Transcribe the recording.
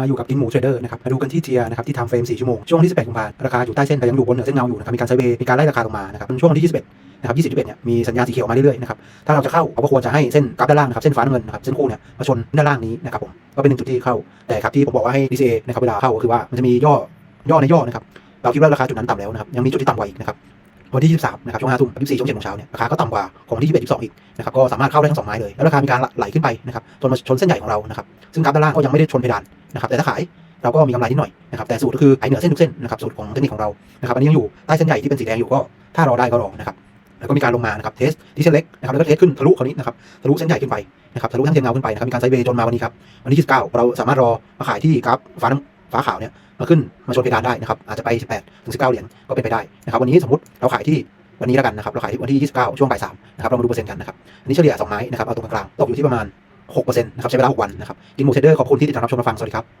มาอยู่กับกินหมูเทรดเดอร์นะครับมาดูกันที่เทียนะครับที่ทำเฟรม4ชั่วโมงช่วงที่18กุมภาพันธ์ราคาอยู่ใต้เส้นแต่ยังอยู่บนเหนือเส้นเงาอยู่นะครับมีการไซเวย์มีการไล่ราคาลงมานะครับช่วงที่21นะครับ20 21เนี่ยมีสัญญาณสีเขียวออกมาเรื่อยๆนะครับถ้าเราจะเข้าเราก็ควรจะให้เส้นกราฟด้านล่างนะครับเส้นฟ้าน้ำเงินนะครับเส้นคู่เนี่ยมาชนด้านล่างนี้นะครับผมก็เป็นหนึ่งจุดที่เข้าแต่ครับที่ผมบอกว่าให้ DCA นะครับเวลาเข้าก็คือว่ามันจะมีย่อย่อในย่อนะครับเราคิดว่าราคาจุดนั้นต่ำแล้วนะครับยังมีจุดที่ต่ำกว่าอีกนะครับวันที่ 23 นะครับ ช่วง5ทุ่ม24ช่วง7โมงเช้าเนี่ยราคาก็ต่ำกว่าของที่ 21 22 อีกนะครับ ก็สามารถเข้าได้ทั้งสองไม้เลย แล้วราคามีการไหลขึ้นไปนะครับ จนมาชนเส้นใหญ่ของเรา นะครับ ซึ่งกราฟด้านล่างก็ยังไม่ได้ชนเพดาน นะครับแต่ถ้าขายเราก็มีกำไรนิดหน่อยนะครับแต่สูตรก็คือขายเหนือเส้นทุกเส้นนะครับสูตรของเทคนิคของเรานะครับอันนี้ยังอยู่ใต้เส้นใหญ่ที่เป็นสีแดงอยู่ก็ถ้ารอได้ก็รอนะครับแล้วก็มีการลงมานะครับเทสที่เส้นเล็กนะครับแล้วก็เทสขึ้นทะลุคราวนี้นะครับทะลุเส้นใหญ่ขึ้นไปนะครับทะลุทั้งเทียนเงาขึ้นไปนะครับมีการไซเวย์จนมาวันนี้ครับวันที่29เราสามารถรอมาขายที่กราฟฟ้าน้ำฟ้าขาวเนี่ยมาขึ้นมาชนเพดานได้นะครับอาจจะไป 18ถึง19 เหรียญก็เป็นไปได้นะครับวันนี้สมมติเราขายที่วันนี้แล้วกันนะครับเราขายที่วันที่ 29 ช่วงบ่ายสามนะครับเรามาดูเปอร์เซ็นต์กันนะครับอันนี้เฉลี่ยสองไม้นะครับเอาตรงกลางตกอยู่ที่ประมาณ 6%นะครับใช้เวลา 6 วันนะครับกินหมูเทรดเดอร์ขอบคุณที่ติดตามรับชมรับฟัง สวัสดีครับ